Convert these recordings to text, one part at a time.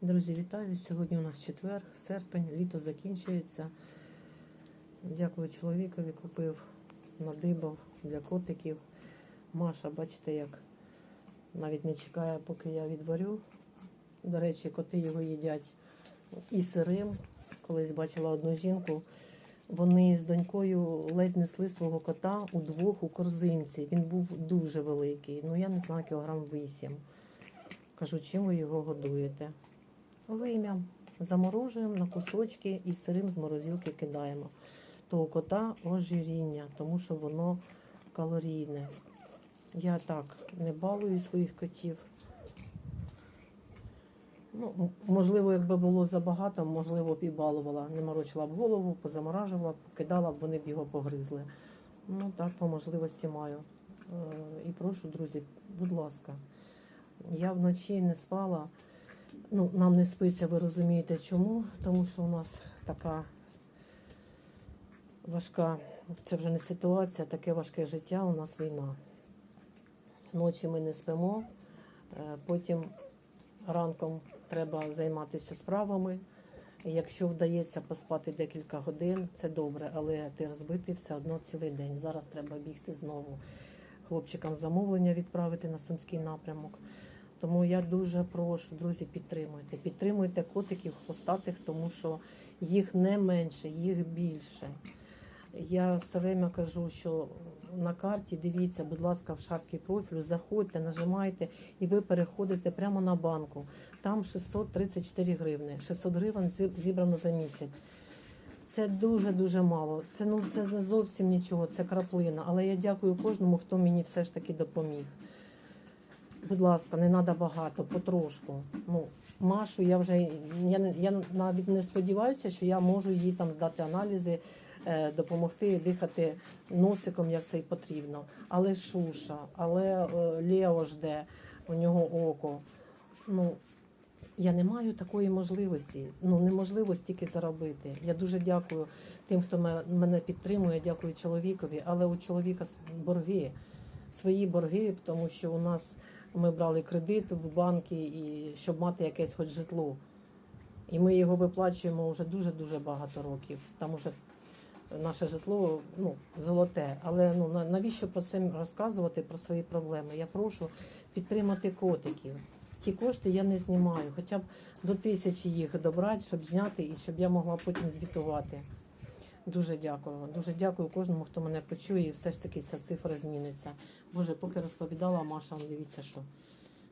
Друзі, вітаю! Сьогодні у нас четвер, серпень, літо закінчується. Дякую чоловікові, купив, надибав для котиків. Маша, бачите, як навіть не чекає, поки я відварю. До речі, коти його їдять і сирим. Колись бачила одну жінку. Вони з донькою ледь несли свого кота удвох у корзинці. Він був дуже великий. Ну я не знаю, кілограм вісім. Кажу, чим ви його годуєте? Вим'ям. Заморожуємо на кусочки і сирим з морозилки кидаємо. То у кота ожиріння, тому що воно калорійне. Я так не балую своїх котів. Ну, можливо, якби було забагато, можливо, б і балувала. Не морочила б голову, позаморажувала б, кидала б, вони б його погризли. Ну так, по можливості маю. Е, І прошу, друзі, будь ласка, я вночі не спала. Ну, нам не спиться, ви розумієте чому? Тому що у нас така важка, це вже не ситуація, таке важке життя, у нас війна. Ночі ми не спимо, е, потім ранком треба займатися справами. Якщо вдається поспати декілька годин, це добре, але ти розбитий все одно цілий день. Зараз треба бігти знову. Хлопчикам замовлення відправити на сумський напрямок. Тому я дуже прошу, друзі, підтримуйте. Підтримуйте котиків хвостатих, тому що їх не менше, їх більше. Я все время кажу, що на карті дивіться, будь ласка, в шапці профілю, заходьте, нажимайте, і ви переходите прямо на банку. Там 634 гривни. 600 гривень зібрано за місяць. Це дуже-дуже мало. Це ну це зовсім нічого, це краплина. Але я дякую кожному, хто мені все ж таки допоміг. Будь ласка, не треба багато, потрошку. Ну, Машу, я вже я, я навіть не сподіваюся, що я можу їй там здати аналізи, е, допомогти дихати носиком, як це й потрібно. Але Шуша, але е, Лео жде, у нього око. Ну, я не маю такої можливості. Ну, неможливо стільки заробити. Я дуже дякую тим, хто мене підтримує, дякую чоловікові, але у чоловіка борги, свої борги, тому що у нас ми брали кредит в банки, і щоб мати якесь хоч житло. І ми його виплачуємо вже дуже-дуже багато років. Там уже наше житло ну, золоте. Але ну, навіщо про це розказувати, про свої проблеми? Я прошу підтримати котиків. Ті кошти я не знімаю, хоча б до тисячі їх добрати, щоб зняти і щоб я могла потім звітувати. Дуже дякую. Дуже дякую кожному, хто мене почує, і все ж таки ця цифра зміниться. Боже, поки розповідала Маша, дивіться, що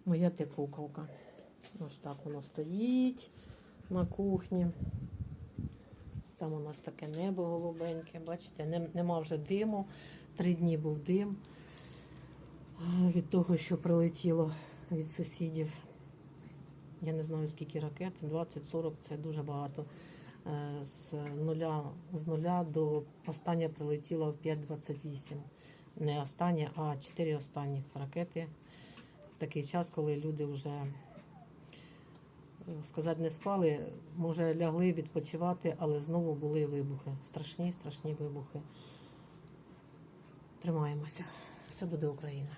моя ти куколка. Ось так воно стоїть на кухні. Там у нас таке небо голубеньке, бачите, нема вже диму. Три дні був дим від того, що прилетіло від сусідів. Я не знаю скільки ракет, 20-40 це дуже багато. Е, З нуля, з нуля до остання прилетіло в 5.28. Не останнє, а чотири останні ракети. Такий час, коли люди вже е, сказати не спали, може лягли відпочивати, але знову були вибухи. Страшні, страшні вибухи. Тримаємося. Все буде Україна.